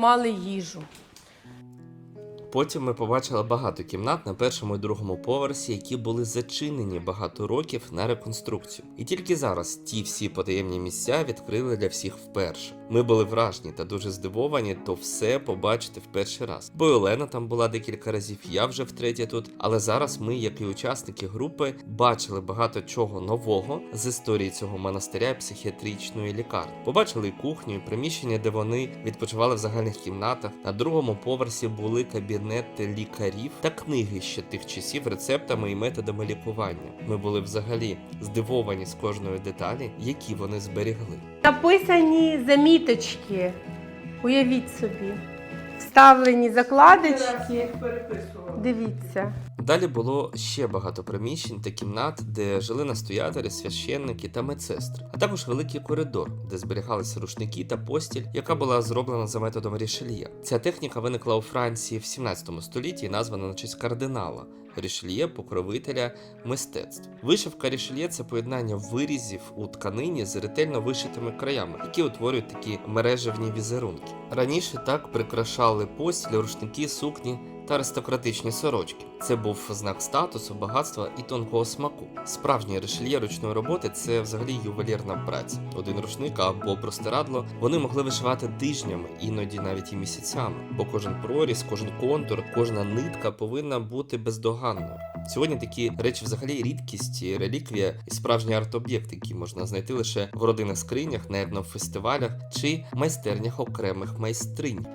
мали їжу. Потім ми побачили багато кімнат на першому і другому поверсі, які були зачинені багато років на реконструкцію. І тільки зараз ті всі потаємні місця відкрили для всіх вперше. Ми були вражені та дуже здивовані, то все побачити в перший раз. Бо Олена там була декілька разів, я вже втретє тут. Але зараз ми, як і учасники групи, бачили багато чого нового з історії цього монастиря психіатричної лікарні. Побачили і кухню, і приміщення, де вони відпочивали в загальних кімнатах. На другому поверсі були кабінети лікарів та книги ще тих часів рецептами і методами лікування. Ми були взагалі здивовані з кожної деталі, які вони зберігли. Написані заміточки. Уявіть собі. Вставлені закладочки. Дивіться. Далі було ще багато приміщень та кімнат, де жили настоятелі, священники та медсестри, а також великий коридор, де зберігалися рушники та постіль, яка була зроблена за методом Рішельє. Ця техніка виникла у Франції в 17 столітті і названа на честь кардинала. Рішельє покровителя мистецтв. Вишивка Рішельє це поєднання вирізів у тканині з ретельно вишитими краями, які утворюють такі мережевні візерунки. Раніше так прикрашали постіль, рушники, сукні та аристократичні сорочки. Це був знак статусу, багатства і тонкого смаку. Справжнє решельє ручної роботи це взагалі ювелірна праця. Один рушник або простирадло вони могли вишивати тижнями, іноді навіть і місяцями, бо кожен проріз, кожен контур, кожна нитка повинна бути бездоганною. Сьогодні такі речі взагалі рідкість, реліквія і справжній арт-об'єкт, який можна знайти лише в родинних скринях, на етнофестивалях чи майстернях окремих майстринь.